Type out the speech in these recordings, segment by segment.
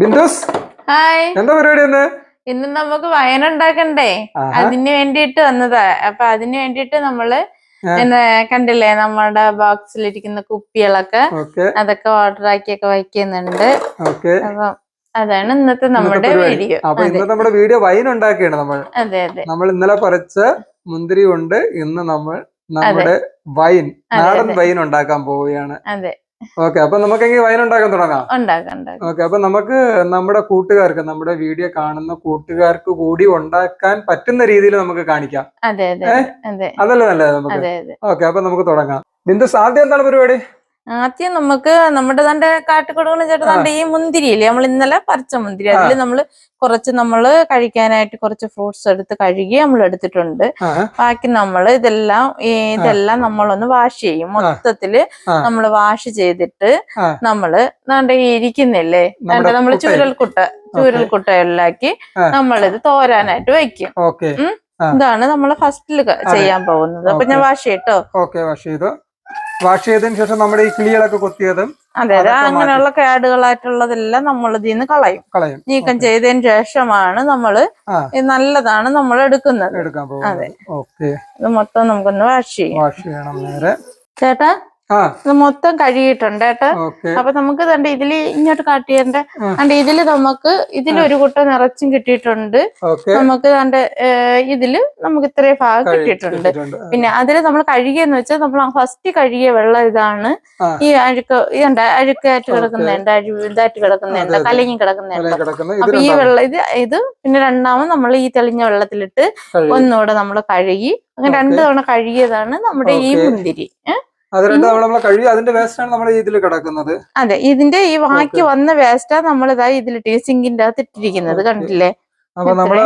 ബിന്ദുസ് hi. എന്താ പരിപാടി എന്ന് ഇന്ന് നമുക്ക് വയന ഉണ്ടാക്കണ്ടേ. അതിന് വേണ്ടിയിട്ട് വന്നതാ. അപ്പൊ അതിന് വേണ്ടിയിട്ട് നമ്മൾ കണ്ടില്ലേ നമ്മുടെ ബോക്സിലിരിക്കുന്ന കുപ്പികളൊക്കെ അതൊക്കെ ഓർഡർ ആക്കിയൊക്കെ വയ്ക്കുന്നുണ്ട്. ഓക്കെ. അപ്പം അതാണ് ഇന്നത്തെ നമ്മുടെ വീഡിയോ അപ്പൊ ഇന്നത്തെ ഇന്ന് നമ്മുടെ വീഡിയോ വൈൻ ഉണ്ടാക്കിയാണ് നമ്മൾ. അതെ അതെ. നമ്മൾ ഇന്നലെ പറിച്ച മുന്തിരി കൊണ്ട് ഇന്ന് നമ്മൾ നമ്മുടെ വൈൻ നാടൻ വൈൻ ഉണ്ടാക്കാൻ പോവുകയാണ്. അതെ. ഓക്കെ അപ്പൊ നമുക്കെങ്കിൽ വൈൻ ഉണ്ടാക്കാൻ തുടങ്ങാം. ഓക്കെ അപ്പൊ നമുക്ക് നമ്മുടെ കൂട്ടുകാർക്ക് നമ്മുടെ വീഡിയോ കാണുന്ന കൂട്ടുകാർക്ക് കൂടി ഉണ്ടാക്കാൻ പറ്റുന്ന രീതിയിൽ നമുക്ക് കാണിക്കാം. അതെ അതെ അതെ. അതല്ലേ നല്ലത് നമുക്ക്? ഓക്കെ അപ്പൊ നമുക്ക് തുടങ്ങാം. ബിന്ദു സാധ്യത എന്താണ് പരിപാടി? ആദ്യം നമുക്ക് നമ്മുടെ തന്റെ കാട്ടിക്കൊടുക്കുന്ന ചേട്ടൻ ഈ മുന്തിരി മുന്തിരിയില്ലേ? നമ്മൾ ഇന്നലെ പറിച്ച മുന്തിരി. അതിൽ നമ്മൾ കുറച്ച് നമ്മൾ കഴിക്കാനായിട്ട് കുറച്ച് ഫ്രൂട്ട്സ് എടുത്ത് കഴുകി നമ്മൾ എടുത്തിട്ടുണ്ട്. ബാക്കി നമ്മൾ ഇതെല്ലാം ഈ ഇതെല്ലാം നമ്മളൊന്ന് വാഷ് ചെയ്യും. മൊത്തത്തിൽ നമ്മൾ നമ്മൾ വാഷ് ചെയ്തിട്ട് നമ്മൾ ദാണ്ടെ ഈ ഇരിക്കുന്നില്ലേ? നമ്മുടെ നമ്മൾ ചൂരൽക്കുട്ട ചൂരൽക്കുട്ട ഉണ്ടാക്കി. നമ്മളിത് തോരാനായിട്ട് വെക്കും. ഇതാണ് നമ്മൾ ഫസ്റ്റിൽ ചെയ്യാൻ പോകുന്നത്. അപ്പൊ ഞാൻ വാഷ് ചെയ്യട്ടോ ഓക്കെ. വാഷ് ചെയ്തു. വാഷ് ചെയ്തതിന് ശേഷം നമ്മുടെ ഈ കിളികളൊക്കെ കൊത്തിയതും അതെ അതെ. അങ്ങനെയുള്ള കേടുകളായിട്ടുള്ളതെല്ലാം നമ്മൾ ഇതിൽ നിന്ന് കളയും. കളയും. നീക്കം ചെയ്തതിന് ശേഷമാണ് നമ്മൾ ആ. നല്ലതാണ് നമ്മൾ എടുക്കുന്നത്. എടുക്കാൻ പോകുന്നത്. ഓക്കെ. ഇത് മൊത്തം നമുക്കൊന്ന് വാഷ് ചെയ്യാം. വാഷ് ചെയ്യണം നേരെ. ചേട്ടാ ഇത് മൊത്തം കഴുകിയിട്ടുണ്ട് കേട്ടോ. അപ്പൊ നമുക്ക് തന്റെ ഇതിൽ ഇങ്ങോട്ട് കാട്ടിയണ്ട. അണ്ട് ഇതിൽ നമുക്ക് ഇതിലൊരു കുട്ട നിറച്ചും കിട്ടിയിട്ടുണ്ട്. നമുക്ക് തണ്ട് ഇതിൽ നമുക്ക് ഇത്രയും ഭാഗം കിട്ടിയിട്ടുണ്ട്. പിന്നെ അതിൽ നമ്മൾ കഴുകിയെന്ന് വെച്ചാൽ നമ്മൾ ഫസ്റ്റ് കഴുകിയ വെള്ളം ഇതാണ്. ഈ അഴുക്ക് ഇതുണ്ട് അഴുക്കായിട്ട് കിടക്കുന്നുണ്ട് അഴു ഇതായിട്ട് കിടക്കുന്നുണ്ട്. കലങ്ങി കിടക്കുന്നുണ്ട് കിടക്കുന്ന. അപ്പൊ ഈ വെള്ളം ഇത് ഇത് പിന്നെ രണ്ടാമത് നമ്മൾ ഈ തെളിഞ്ഞ വെള്ളത്തിലിട്ട്. ഒന്നുകൂടെ നമ്മൾ കഴുകി. അങ്ങനെ രണ്ടു. തവണ കഴുകിയതാണ് നമ്മുടെ ഈ മുന്തിരി. ഏ? അത് രണ്ട് തവണ നമ്മൾ കഴുകി അതിന്റെ ഇതിൽ കിടക്കുന്നത്. അതെ ഇതിന്റെ ഈ ബാക്കി വന്ന വേസ്റ്റാ നമ്മൾ ഇതാ ഇതിലിട്ട് സിങ്കിന്റെ അകത്ത് ഇട്ടിരിക്കുന്നത് കണ്ടില്ലേ അപ്പൊ നമ്മൾ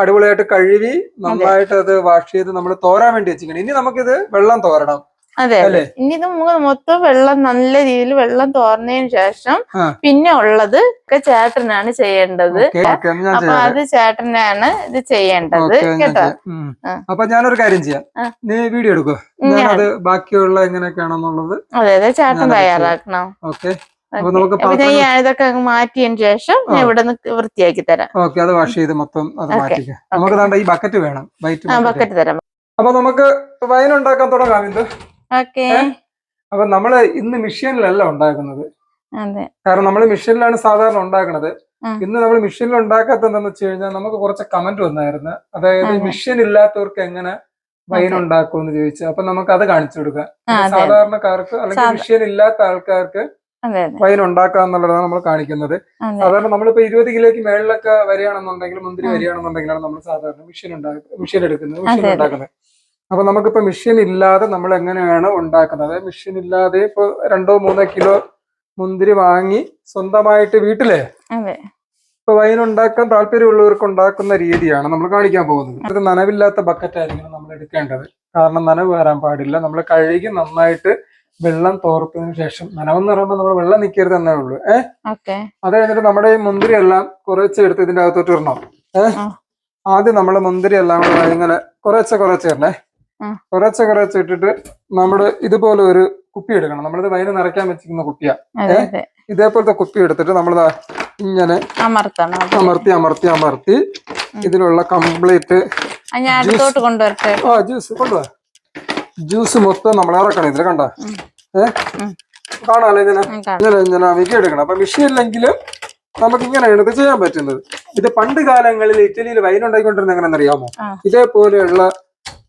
അടിപൊളിയായിട്ട് കഴുകി നന്നായിട്ട് അത് വാഷ് ചെയ്ത് നമ്മൾ തോരാൻ വേണ്ടി വെച്ചിരിക്കണം ഇനി നമുക്കിത് വെള്ളം തോരണം. അതെ അതെ? ഇനി ഇത് നമുക്ക് മൊത്തം വെള്ളം നല്ല രീതിയിൽ വെള്ളം തോർന്നതിന് ശേഷം പിന്നെ ഉള്ളത് ഒക്കെ ചേട്ടനാണ് ചെയ്യേണ്ടത്. അപ്പൊ അത് ചേട്ടനാണ് ഇത് ചെയ്യേണ്ടത്. കേട്ടോ. അപ്പൊ ഞാനൊരു കാര്യം ചെയ്യാം. നീ വീഡിയോ എടുക്കോ? ഞാൻ- ഞാനത് ബാക്കിയുള്ള എങ്ങനെയൊക്കെയാണെന്നുള്ളത് അതെ അതെ ചേട്ടൻ തയ്യാറാക്കണം. ഓക്കെ. ഞാൻ ഇതൊക്കെ മാറ്റിയതിന് ശേഷം ഞാൻ. ഇവിടെ നിന്ന് വൃത്തിയാക്കി തരാം. ഓക്കെ അത് വാഷ് ചെയ്ത് മൊത്തം അത്. മാറ്റിക്കാം. നമുക്ക് ഈ ബക്കറ്റ് വേണം. ബക്കറ്റ് തരാം. അപ്പൊ നമുക്ക് വൈൻ ഉണ്ടാക്കാൻ തുടങ്ങാം ഇത് അപ്പൊ നമ്മൾ ഇന്ന് മെഷീനിലല്ല ഉണ്ടാക്കുന്നത്. കാരണം നമ്മൾ മെഷീനിലാണ് സാധാരണ ഉണ്ടാക്കുന്നത് ഇന്ന് നമ്മൾ മെഷീനിൽ ഉണ്ടാക്കാത്ത എന്താന്ന് വെച്ച് കഴിഞ്ഞാൽ നമുക്ക് കുറച്ച് കമന്റ് വന്നായിരുന്നു. അതായത് മിഷീൻ ഇല്ലാത്തവർക്ക് എങ്ങനെ വൈൻ ഉണ്ടാക്കുമെന്ന് ചോദിച്ചു അപ്പൊ നമുക്ക് അത് കാണിച്ചു കൊടുക്കാം. സാധാരണക്കാർക്ക് അല്ലെങ്കിൽ മിഷീൻ ഇല്ലാത്ത ആൾക്കാർക്ക് വൈൻ ഉണ്ടാക്കുക എന്നുള്ളതാണ് നമ്മൾ കാണിക്കുന്നത്. സാധാരണ നമ്മളിപ്പോ ഇരുപത് കിലോയ്ക്ക് മേളിലൊക്കെ വരികയാണെന്നുണ്ടെങ്കിൽ മുന്തിരി. വരികയാണെന്നുണ്ടെങ്കിലാണ് നമ്മൾ സാധാരണ മെഷീൻ ഉണ്ടാക്കുന്നത് മെഷീൻ എടുക്കുന്നത് മെഷീൻ ഉണ്ടാക്കുന്നത്. അപ്പൊ നമുക്കിപ്പോ മെഷീൻ ഇല്ലാതെ നമ്മൾ എങ്ങനെയാണ് ഉണ്ടാക്കുന്നത്? അതായത് മെഷീൻ ഇല്ലാതെ ഇപ്പൊ രണ്ടോ മൂന്നോ കിലോ മുന്തിരി വാങ്ങി സ്വന്തമായിട്ട് വീട്ടിലെ ഇപ്പൊ വൈൻ ഉണ്ടാക്കാൻ താല്പര്യമുള്ളവർക്ക് ഉണ്ടാക്കുന്ന രീതിയാണ് നമ്മൾ കാണിക്കാൻ പോകുന്നത്. ഇത് നനവില്ലാത്ത ബക്കറ്റ് ആയിരിക്കണം നമ്മൾ എടുക്കേണ്ടത്. കാരണം നനവ് വരാൻ പാടില്ല. നമ്മൾ കഴുകി നന്നായിട്ട് വെള്ളം തോർത്തതിന് ശേഷം നനവെന്ന് പറയുമ്പോൾ നമ്മൾ വെള്ളം നിൽക്കരുത് എന്നേ ഉള്ളൂ. ഏഹ് അത് കഴിഞ്ഞിട്ട് നമ്മുടെ ഈ മുന്തിരി എല്ലാം കുറച്ച് എടുത്ത് ഇതിന്റെ അകത്തോട്ട് ഇടണം. ഏഹ് ആദ്യം നമ്മൾ മുന്തിരി എല്ലാം കൂടെ ഇങ്ങനെ കുറച്ച് കുറച്ച് ഇടണേ. കുറച്ച് കുറച്ച് ഇട്ടിട്ട് നമ്മുടെ ഇതുപോലെ ഒരു കുപ്പി എടുക്കണം. നമ്മളിത് വൈന് നിറയ്ക്കാൻ വെച്ചിരിക്കുന്ന കുപ്പിയാ. ഇതേപോലത്തെ കുപ്പി എടുത്തിട്ട് നമ്മൾ ഇങ്ങനെ അമർത്തി അമർത്തി അമർത്തി ഇതിലുള്ള കംപ്ലീറ്റ് ആ, ജ്യൂസ്. കൊണ്ടുവാ. ജ്യൂസ് മൊത്തം നമ്മൾ ഇറക്കണം ഇതിൽ കണ്ട. ഏഹ് കാണാല്ലോ കാണാലോ ഇങ്ങനെ. ഇങ്ങനെ ഇങ്ങനെ മിക്ക എടുക്കണം. അപ്പൊ മെഷീനിലെങ്കിലും നമുക്ക് ഇങ്ങനെയാണ് ഇത് ചെയ്യാൻ പറ്റുന്നത്. ഇത് പണ്ട് കാലങ്ങളിൽ ഇറ്റലിയിൽ വൈൻ ഉണ്ടാക്കിക്കൊണ്ടിരുന്ന എങ്ങനെയെന്ന് അറിയാമോ ഇതേപോലെയുള്ള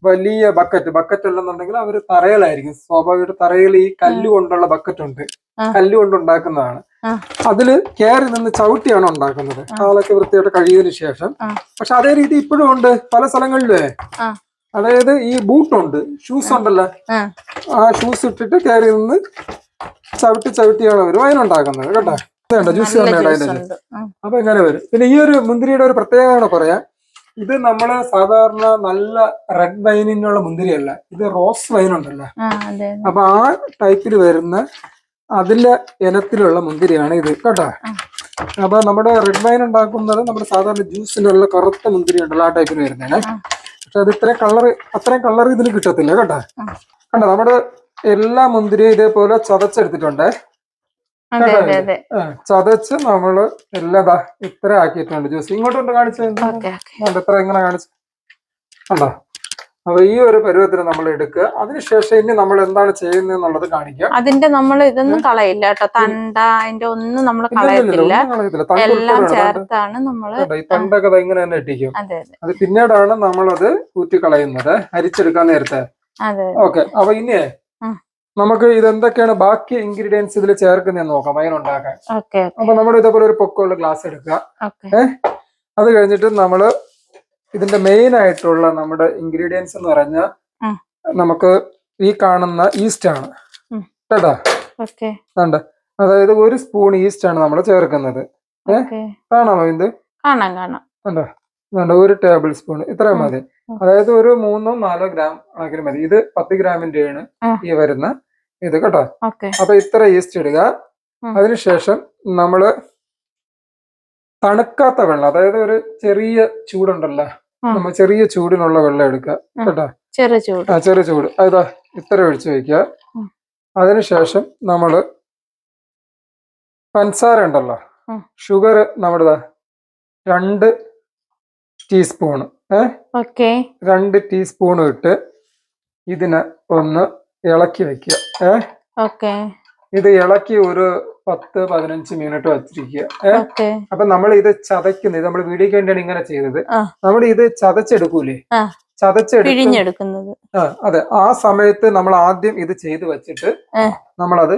വലിയ ബക്കറ്റ് ബക്കറ്റ് അല്ലെന്നുണ്ടെങ്കിൽ അവർ തറയിലായിരിക്കും. സ്വാഭാവികമായിട്ട് തറയിൽ ഈ കല്ല് കൊണ്ടുള്ള ബക്കറ്റ് ഉണ്ട്. കല്ല് കൊണ്ട് ഉണ്ടാക്കുന്നതാണ്. അതിൽ കയറി നിന്ന് ചവിട്ടിയാണ് ഉണ്ടാക്കുന്നത്. കാലൊക്കെ വൃത്തിയായിട്ട് കഴിയതിനു ശേഷം. പക്ഷെ അതേ രീതി ഇപ്പോഴും ഉണ്ട്. പല സ്ഥലങ്ങളിലേ. അതായത് ഈ ബൂട്ടുണ്ട് ഷൂസ് ഉണ്ടല്ലോ. ആ. ഷൂസ് ഇട്ടിട്ട് കയറി നിന്ന് ചവിട്ടി ചവിട്ടിയാണ് അവർ വയനുണ്ടാക്കുന്നത് കേട്ടോ? ജ്യൂസ് അപ്പൊ ഇങ്ങനെ വരും? പിന്നെ ഈ ഒരു മുന്തിരിയുടെ ഒരു പ്രത്യേകത പറയാം ഇത് നമ്മൾ സാധാരണ നല്ല റെഡ് വൈനിനുള്ള മുന്തിരിയല്ല. ഇത് റോസ് വൈൻ ഉണ്ടല്ലോ. അപ്പൊ ആ ടൈപ്പിൽ വരുന്ന അതിന്റെ ഇനത്തിലുള്ള മുന്തിരിയാണ് ഇത്. കേട്ടോ? അപ്പൊ നമ്മുടെ റെഡ് വൈൻ ഉണ്ടാക്കുന്നത് നമ്മുടെ സാധാരണ ജ്യൂസിനുള്ള കറുത്ത മുന്തിരി ഉണ്ടല്ലോ ആ ടൈപ്പിൽ വരുന്നതാണ്. പക്ഷെ അത് ഇത്രയും കളർ അത്രയും കളർ ഇതിൽ കിട്ടത്തില്ല. കേട്ടോ? കണ്ടോ? നമ്മുടെ എല്ലാ മുന്തിരിയും ഇതേപോലെ ചതച്ചെടുത്തിട്ടുണ്ട്. ചതച്ച് നമ്മൾ എല്ലാതാ ഇത്ര ആക്കിയിട്ടുണ്ട്. ജ്യൂസ് ഇങ്ങോട്ടുണ്ട് കാണിച്ചു ഓക്കെ ഓക്കെ. ഇത്ര എങ്ങനെ കാണിച്ചു. കണ്ടോ? അപ്പൊ ഈ ഒരു പരുവത്തിന് നമ്മൾ എടുക്കുക. അതിനുശേഷം ഇനി നമ്മൾ എന്താണ് ചെയ്യുന്നത് എന്നുള്ളത് കാണിക്കുക അതിന്റെ നമ്മൾ ഇതൊന്നും കളയില്ല കേട്ടോ. തണ്ട അതിന്റെ ഒന്നും നമ്മൾ കളയത്തില്ല. എല്ലാം ചേർത്താണ് ഈ തണ്ടൊക്കെ ഇങ്ങനെ തന്നെ ഇട്ടിരിക്കും. അതെ പിന്നീടാണ് നമ്മളത് ഊറ്റി കളയുന്നത് അരിച്ചെടുക്കാൻ നേരത്തെ. ഓക്കെ അപ്പൊ ഇനിയേ. നമുക്ക് ഇതെന്തൊക്കെയാണ് ബാക്കി ഇൻഗ്രീഡിയൻസ് ഇതിൽ ചേർക്കുന്നതെന്ന് നോക്കാം വൈൻ ഉണ്ടാക്കാൻ. അപ്പൊ നമ്മൾ ഇതേപോലെ ഒരു പൊക്കമുള്ള ഗ്ലാസ് എടുക്കുക. ഏഹ് അത് കഴിഞ്ഞിട്ട് നമ്മൾ ഇതിന്റെ മെയിൻ ആയിട്ടുള്ള നമ്മുടെ ഇൻഗ്രീഡിയൻസ് എന്ന് പറഞ്ഞാൽ നമുക്ക് ഈ കാണുന്ന ഈസ്റ്റ് ആണ്. കേട്ടാ? കണ്ട? അതായത് ഒരു സ്പൂൺ ഈസ്റ്റ് ആണ് നമ്മൾ ചേർക്കുന്നത്. ഏഹ് കാണാമോ ഇത്? കാണാം കാണാം. കണ്ടോ? കണ്ടോ ഒരു ടേബിൾ സ്പൂൺ ഇത്രയും മതി. അതായത് ഒരു മൂന്നോ നാലോ ഗ്രാം ആണെങ്കിലും മതി. ഇത് പത്ത് ഗ്രാമിന്റെ ആണ് ഈ വരുന്ന ഇത് കേട്ടോ. അപ്പൊ ഇത്ര ഈസ്റ്റ് ഇടുക. അതിനുശേഷം നമ്മൾ തണുക്കാത്ത വെള്ളം അതായത് ഒരു ചെറിയ ചൂടുണ്ടല്ലോ നമ്മ നമ്മൾ ചെറിയ ചൂടിനുള്ള വെള്ളം എടുക്കുക കേട്ടോ. ചെറിയ ചൂട്. ആ ചെറിയ ചൂട്. അതാ ഇത്ര ഒഴിച്ചു വെക്കുക. അതിനുശേഷം നമ്മൾ പഞ്ചസാര ഉണ്ടല്ലോ ഷുഗർ നമ്മുടെ രണ്ട് ടീസ്പൂണ് ഏ? രണ്ട് ടീസ്പൂൺ ഇട്ട് ഇതിനെ ഒന്ന് ഇളക്കി വെക്കുക ഏ? ഓക്കെ. ഇത് ഇളക്കി ഒരു പത്ത് പതിനഞ്ച് മിനിറ്റ് വച്ചിരിക്കുക അപ്പൊ നമ്മൾ ഇത് ചതക്കുന്നത് നമ്മൾ വീഡിയോക്ക് വേണ്ടിയാണ് ഇങ്ങനെ ചെയ്തത്. നമ്മൾ ഇത് ചതച്ചെടുക്കൂലേ? ചതച്ചെടുക്കുന്നത് ആ, അതെ. ആ സമയത്ത് നമ്മൾ ആദ്യം ഇത് ചെയ്ത് വെച്ചിട്ട്. നമ്മളത്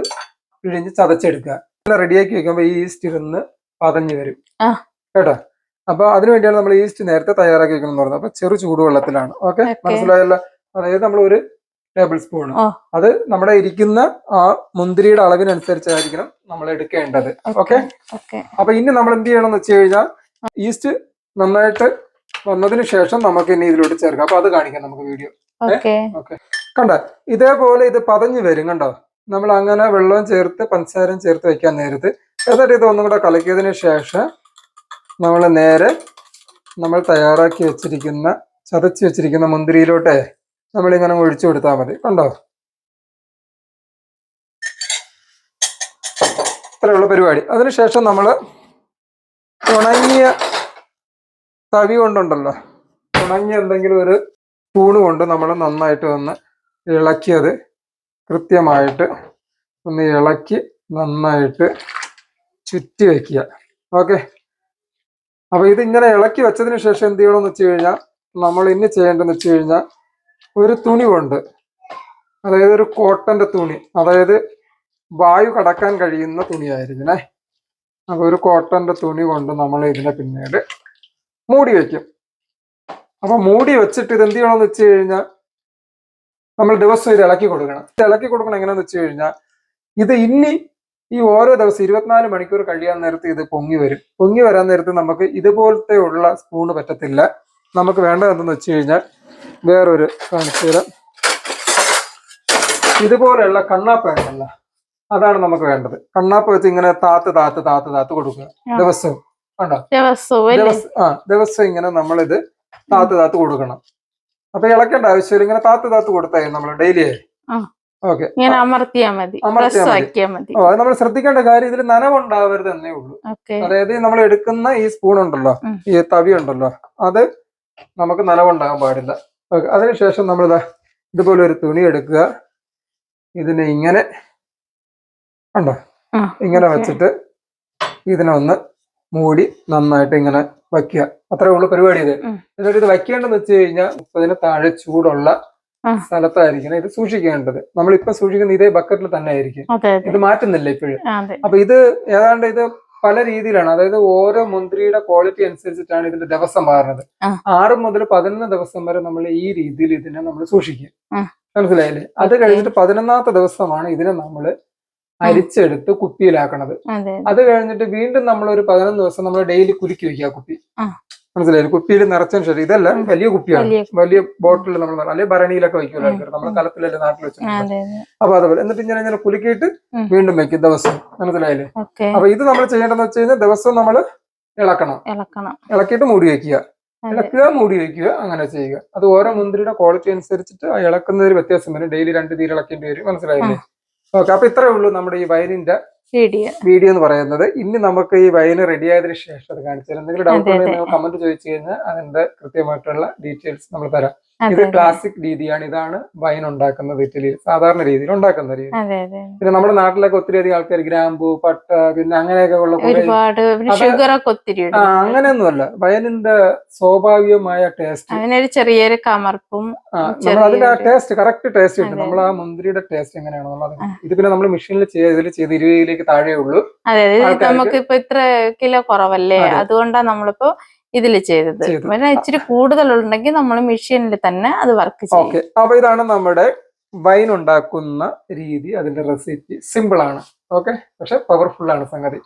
പിഴിഞ്ഞ് ചതച്ചെടുക്കുക. റെഡിയാക്കി വെക്കുമ്പോ ഈ ഈസ്റ്റ് ഇരുന്ന് പതഞ്ഞു വരും. കേട്ടോ? അപ്പൊ അതിനു വേണ്ടിയാണ് നമ്മൾ ഈസ്റ്റ് നേരത്തെ തയ്യാറാക്കി വെക്കണം എന്ന് പറഞ്ഞത്. അപ്പൊ ചെറു ചൂടുവെള്ളത്തിലാണ്. ഓക്കെ മനസ്സിലായല്ല? അതായത് നമ്മൾ ഒരു ടേബിൾ സ്പൂൺ അത് നമ്മുടെ ഇരിക്കുന്ന ആ മുന്തിരിയുടെ അളവിനനുസരിച്ചായിരിക്കണം നമ്മൾ എടുക്കേണ്ടത്. ഓക്കെ ഓക്കെ അപ്പൊ ഇനി നമ്മൾ എന്ത് ചെയ്യണം എന്ന് വെച്ച് കഴിഞ്ഞാൽ ഈസ്റ്റ് നന്നായിട്ട് വന്നതിന് ശേഷം നമുക്ക് ഇനി ഇതിലോട്ട് ചേർക്കാം. അപ്പൊ അത് കാണിക്കാം നമുക്ക് വീഡിയോ ഓക്കെ കണ്ട? ഇതേപോലെ ഇത് പതഞ്ഞു വരും കണ്ടോ? നമ്മൾ അങ്ങനെ വെള്ളവും ചേർത്ത് പഞ്ചസാരയും ചേർത്ത് വെക്കാൻ നേരത്ത്. എന്നിട്ട് ഇത് ഒന്നും കൂടെ കലക്കിയതിന് ശേഷം നമ്മൾ നേരെ നമ്മൾ തയ്യാറാക്കി വെച്ചിരിക്കുന്ന ചതച്ച് വെച്ചിരിക്കുന്ന മുന്തിരിയിലോട്ടെ നമ്മൾ ഇങ്ങനെ ഒഴിച്ചു കൊടുത്താൽ മതി. കണ്ടോ? ഇത്രയുള്ള പരിപാടി. അതിനുശേഷം നമ്മൾ ഉണങ്ങിയ തവി കൊണ്ടുണ്ടല്ലോ. ഉണങ്ങിയ എന്തെങ്കിലും ഒരു സ്പൂണ് കൊണ്ട് നമ്മൾ നന്നായിട്ട് ഒന്ന് ഇളക്കിയത് കൃത്യമായിട്ട് ഒന്ന് ഇളക്കി നന്നായിട്ട് ചുറ്റി വയ്ക്കുക ഓക്കെ? അപ്പൊ ഇതിങ്ങനെ ഇളക്കി വെച്ചതിന് ശേഷം എന്ത് ചെയ്യണമെന്ന് വെച്ച് കഴിഞ്ഞാൽ നമ്മൾ ഇനി ചെയ്യേണ്ടതെന്ന് വെച്ച് കഴിഞ്ഞാൽ ഒരു തുണി കൊണ്ട് അതായത് ഒരു കോട്ടന്റെ തുണി. അതായത് വായു കടക്കാൻ കഴിയുന്ന തുണിയായിരിക്കണേ അപ്പൊ ഒരു കോട്ടന്റെ തുണി കൊണ്ട് നമ്മൾ ഇതിനെ പിന്നീട് മൂടി വയ്ക്കും അപ്പൊ മൂടി വെച്ചിട്ട് ഇത് എന്ത് ചെയ്യണമെന്ന് വെച്ച് കഴിഞ്ഞാൽ നമ്മൾ ദിവസം ഇത് ഇളക്കി കൊടുക്കണം. ഇത് ഇളക്കി കൊടുക്കണം എങ്ങനെയാന്ന് വെച്ച് കഴിഞ്ഞാൽ ഇത് ഇനി ഈ ഓരോ ദിവസം ഇരുപത്തിനാല് മണിക്കൂർ കഴിയാൻ നേരത്ത് ഇത് പൊങ്ങി വരും. പൊങ്ങി വരാൻ നേരത്ത് നമുക്ക് ഇതുപോലത്തെ ഉള്ള സ്പൂണ് പറ്റത്തില്ല. നമുക്ക് വേണ്ടത് എന്തെന്ന് വെച്ച് കഴിഞ്ഞാൽ വേറൊരു കാണിച്ചു തരാം ഇതുപോലെയുള്ള കണ്ണാപ്പ ഉണ്ടല്ലോ അതാണ് നമുക്ക് വേണ്ടത്. കണ്ണാപ്പ വെച്ച് ഇങ്ങനെ താത്ത് താത്ത് താത്ത് താത്ത് കൊടുക്കുക. ദിവസവും. കണ്ടോ? ദിവസം ആ ദിവസം ഇങ്ങനെ നമ്മളിത് താത്ത് താത്ത് കൊടുക്കണം. അപ്പൊ ഇളക്കേണ്ട ആവശ്യമില്ല. ഇങ്ങനെ താത്ത് താത്ത് കൊടുത്തായി നമ്മൾ ഡെയിലി ആ. ഓക്കെ. ഇങ്ങനെ അമർത്തിയാ മതി. അമർത്തിയാ മതി. ഓ അത് നമ്മൾ ശ്രദ്ധിക്കേണ്ട കാര്യം ഇതിൽ നനവുണ്ടാവരുത് എന്നേ ഉള്ളൂ. അതായത് നമ്മൾ എടുക്കുന്ന ഈ സ്പൂൺ ഉണ്ടല്ലോ ഈ തവി ഉണ്ടല്ലോ അത് നമുക്ക് നനവുണ്ടാകാൻ പാടില്ല. ഓക്കെ അതിനുശേഷം നമ്മൾ ഇതുപോലെ ഒരു തുണി എടുക്കുക. ഇതിനെ ഇങ്ങനെ ഉണ്ടോ ഇങ്ങനെ വെച്ചിട്ട് ഇതിനെ ഒന്ന് മൂടി നന്നായിട്ട് ഇങ്ങനെ വയ്ക്കുക. അത്രേ ഉള്ളൂ പരിപാടി ഇത്. എന്നിട്ട് ഇത് വയ്ക്കേണ്ടതെന്ന് വെച്ച് കഴിഞ്ഞാൽ മുപ്പതിന് താഴെ ചൂടുള്ള. സ്ഥലത്തായിരിക്കണം ഇത് സൂക്ഷിക്കേണ്ടത്. നമ്മളിപ്പൊ സൂക്ഷിക്കുന്ന ഇതേ ബക്കറ്റിൽ തന്നെ ആയിരിക്കും ഇത് മാറ്റുന്നില്ല ഇപ്പോഴും. അപ്പൊ ഇത് ഏതാണ്ട് ഇത് പല രീതിയിലാണ്. അതായത് ഓരോ മന്ത്രിയുടെ ക്വാളിറ്റി അനുസരിച്ചിട്ടാണ് ഇതിന്റെ ദിവസം മാറുന്നത്. ആറ് മുതൽ പതിനൊന്ന് ദിവസം വരെ നമ്മൾ ഈ രീതിയിൽ ഇതിനെ നമ്മൾ സൂക്ഷിക്കും. ആ. മനസ്സിലായില്ലേ? അത്. കഴിഞ്ഞിട്ട് പതിനൊന്നാമത്തെ ദിവസമാണ് ഇതിനെ നമ്മൾ അരിച്ചെടുത്ത് കുപ്പിയിലാക്കണത്. അതെ കഴിഞ്ഞിട്ട് വീണ്ടും നമ്മൾ ഒരു പതിനൊന്ന് ദിവസം നമ്മൾ ഡെയിലി കുലുക്കി വെക്കുക കുപ്പി. മനസ്സിലായില്ലേ കുപ്പിയിൽ നിറച്ചതിന് ശേഷം ഇതെല്ലാം വലിയ കുപ്പിയാണ്. വലിയ ബോട്ടിൽ നമ്മൾ അല്ലെങ്കിൽ ഭരണിയിലൊക്കെ വയ്ക്കുമല്ലോ ആൾക്കാർ നമ്മൾ ഉം. കലത്തിലല്ലേ നാട്ടിൽ വെച്ചു അപ്പൊ അതുപോലെ. എന്നിട്ട് ഇങ്ങനെ ഇങ്ങനെ കുലുക്കിയിട്ട് വീണ്ടും വെക്കും ദിവസം. മനസ്സിലായില്ലേ? അപ്പൊ ഇത് നമ്മൾ ചെയ്യേണ്ടതെന്ന് വെച്ച് കഴിഞ്ഞാൽ ദിവസം നമ്മൾ ഇളക്കണം. ഇളക്കണം. ഇളക്കിയിട്ട് മൂടി വെക്കുക. ഇളക്കുക മൂടി വെക്കുക അങ്ങനെ ചെയ്യുക. അത് ഓരോ മുന്തിരിയുടെ ക്വാളിറ്റി അനുസരിച്ചിട്ട് ആ ഇളക്കുന്നതിൽ വ്യത്യാസം വരും. ഡെയിലി രണ്ട് തീരെ ഇളക്കേണ്ടി വരും. മനസ്സിലായില്ലേ? ഓക്കെ. അപ്പൊ ഇത്രേ ഉള്ളൂ നമ്മുടെ ഈ വയലിന്റെ വീഡിയോ വീഡിയോ എന്ന് പറയുന്നത് ഇനി നമുക്ക് ഈ വൈന് റെഡി ആയതിനു ശേഷം അത് കാണിച്ചു തരാം. എന്തെങ്കിലും ഡൗട്ട് ഉണ്ടെങ്കിൽ കമന്റ് ചോദിച്ചു കഴിഞ്ഞാൽ അതിന്റെ കൃത്യമായിട്ടുള്ള ഡീറ്റെയിൽസ് നമ്മൾ തരാം. ഇത് ക്ലാസിക് രീതിയാണ്. ഇതാണ് വൈൻ ഉണ്ടാക്കുന്നത് ഇറ്റലിയിൽ സാധാരണ രീതിയിൽ ഉണ്ടാക്കുന്ന രീതി. പിന്നെ നമ്മുടെ നാട്ടിലൊക്കെ ഒത്തിരി അധികം ആൾക്കാർ ഗ്രാമ്പു പട്ട പിന്നെ അങ്ങനെയൊക്കെ ഉള്ള അങ്ങനെയൊന്നുമല്ല വയനിന്റെ സ്വാഭാവികമായ ടേസ്റ്റ് അതിനൊരു ചെറിയൊരു കമർപ്പും അതിന്റെ ആ ടേസ്റ്റ് കറക്റ്റ് ടേസ്റ്റ് ഉണ്ട് നമ്മൾ ആ മുന്തിരിയുടെ ടേസ്റ്റ് എങ്ങനെയാണെന്നുള്ളത് ഇത് പിന്നെ നമ്മൾ മെഷീനിൽ ചെയ്ത് ചെയ്ത് ഇരുപതിലേക്ക് താഴെ ഉള്ളൂ. അതെ നമുക്ക് ഇപ്പൊ ഇത്ര കിലോ കുറവല്ലേ? അതെ. അതുകൊണ്ടാണ് നമ്മളിപ്പോ ഇതിൽ ചെയ്തത്. പിന്നെ ഇച്ചിരി കൂടുതൽ ഉണ്ടെങ്കിൽ നമ്മൾ മെഷീനിൽ തന്നെ അത് വർക്ക് ചെയ്യും. അപ്പൊ ഇതാണ് നമ്മുടെ വൈൻ ഉണ്ടാക്കുന്ന രീതി. അതിന്റെ റെസിപ്പി സിമ്പിൾ ആണ്. ഓക്കെ? പക്ഷെ പവർഫുൾ ആണ് സംഗതി.